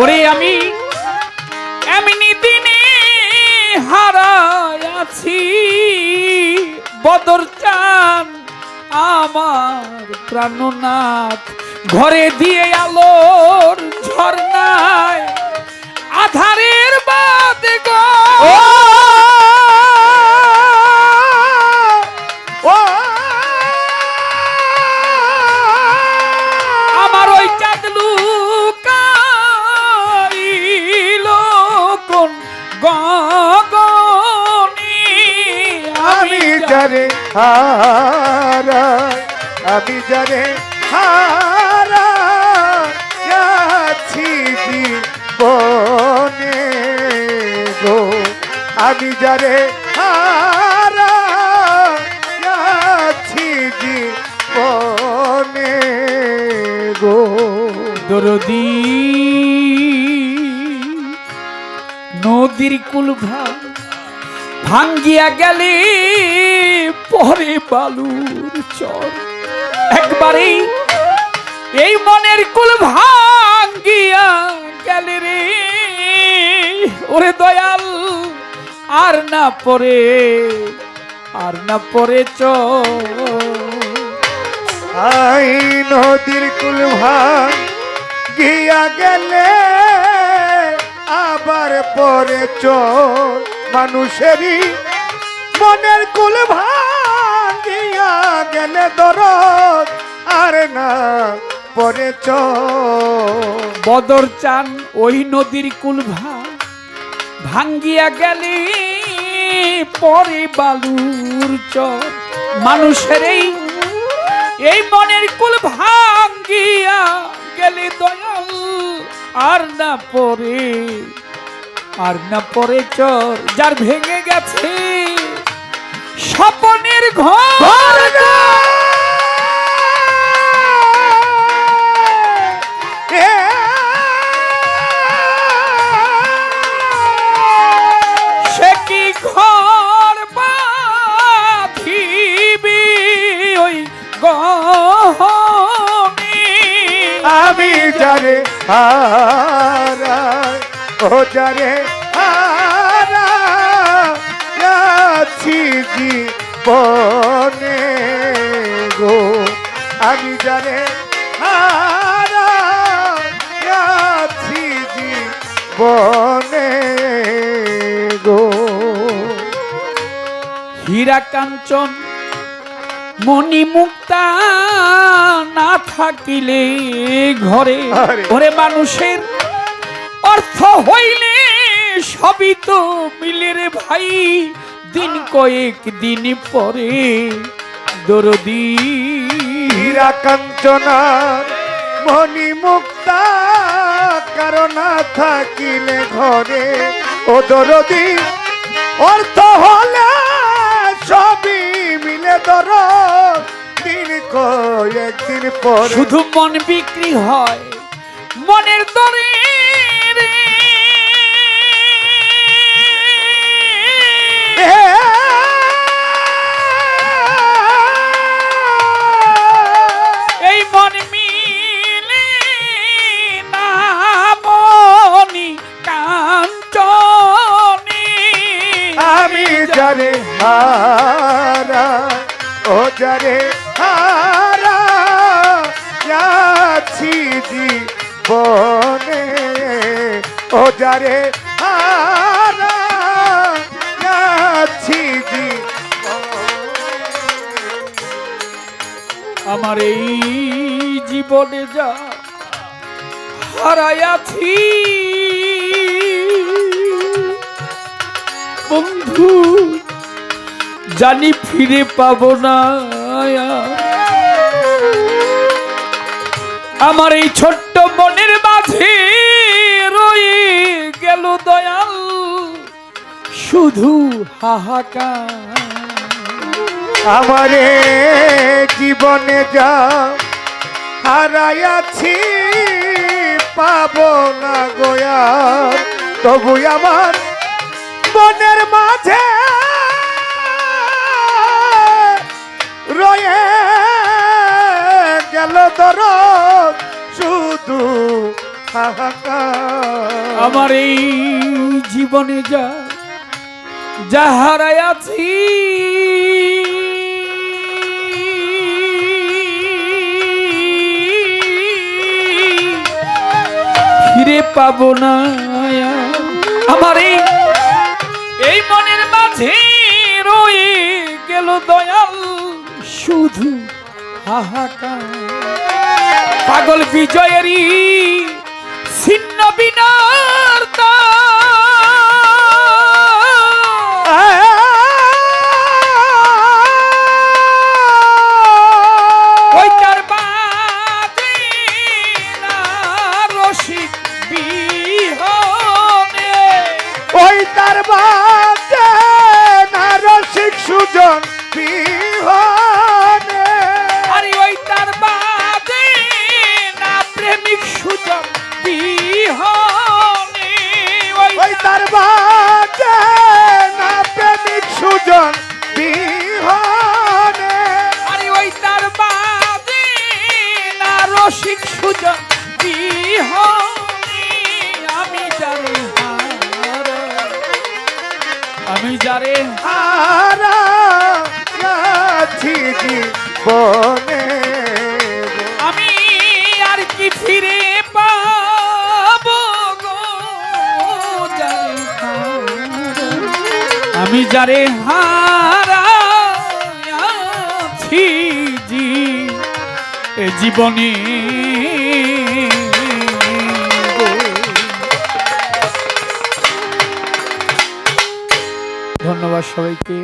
ওরে আমি এমনি দিনে হারায় আছি। বদর চান আমার প্রাণনাথ, ঘরে দিয়ে আলোর ঝর্ণায়, আধারের বাদ গো। যারে হারা, আমি যারে হারা, যাচ্ছি জীবনে গো। আমি যারে হারা, যাচ্ছি জীবনে গো। দরদি, নদীর কুল ভাঙ ভাঙ্গিয়া গেলে। পরে বালুর চর। একবারেই এই মনের কুল ভাঙ্গিয়া গেলে রে। ওরে দয়াল, আর না পরে, আর না পরে চর। আই নদীর কুল ভাঙ গিয়া গেলে আবার পরে চ মানুষেরই মনের কুল ভাঙিয়া গেলে দরদ, আর না পরে চোর বদর চান ওই নদীর কুল ভা ভাঙ্গিয়া গেলে পরে বালুর চর। মানুষের এই এই মনের কুল ভাঙ্গিয়া গেলে দয়াল, আর না পরে আর না পরে চর। যার ভেঙে গেছে স্বপনের ঘর। সে কি ঘর বাঁধিবি ওই গহনে? আমি যারে হারা ও যারে জীবনে গো আমি হারা যাচ্ছি জীবনে গো হীরা কাঞ্চন মণি মুক্তা না থাকিলে ঘরে। ঘরে মানুষের অর্থ হইলে সবই তো মিলে রে ভাই দিন কয়েক দিন পরে দরদি হীরা কাঞ্চনার মণি মুক্তা কারণ থাকিলে ঘরে। ও দরদি অর্থ হলে সবই মিলে দর দিন কয়েকদিন পরে। শুধু মন বিক্রি হয় মনের দরে হারা ও যারে হারা যাচ্ছি জীবনে ও যারে হারা যাচ্ছি আমার এই জীবনে যা হারাইয়াছি বন্ধু। জানি ফিরে পাবো না। আমার এই ছোট্ট মনের মাঝে রয়ে গেল দয়াল, শুধু হাহাকার। আমারে জীবনে যা হারাইয়াছি, পাব না গোয়ার তবু আমার মনের মাঝে রয়ে গেল দরদ, শুধু আমার এই জীবনে যা যাহারাই আছি, ফিরে পাবো না আমার এই মনের মাঝে রয়ে গেল দয়াল। শুধু হাহাকার। পাগল বিজয়েরই ছিন্ন বিনার ওই বাজে না প্রেমিক সুজন বিহনে। আরে ওই তার বাদে না রসিক সুজন বিহনে। আমি যারে আমি যারে হারা আছি জীবনে। যারে হারাছি জি এ জীবনী ধন্যবাদ সবাইকে।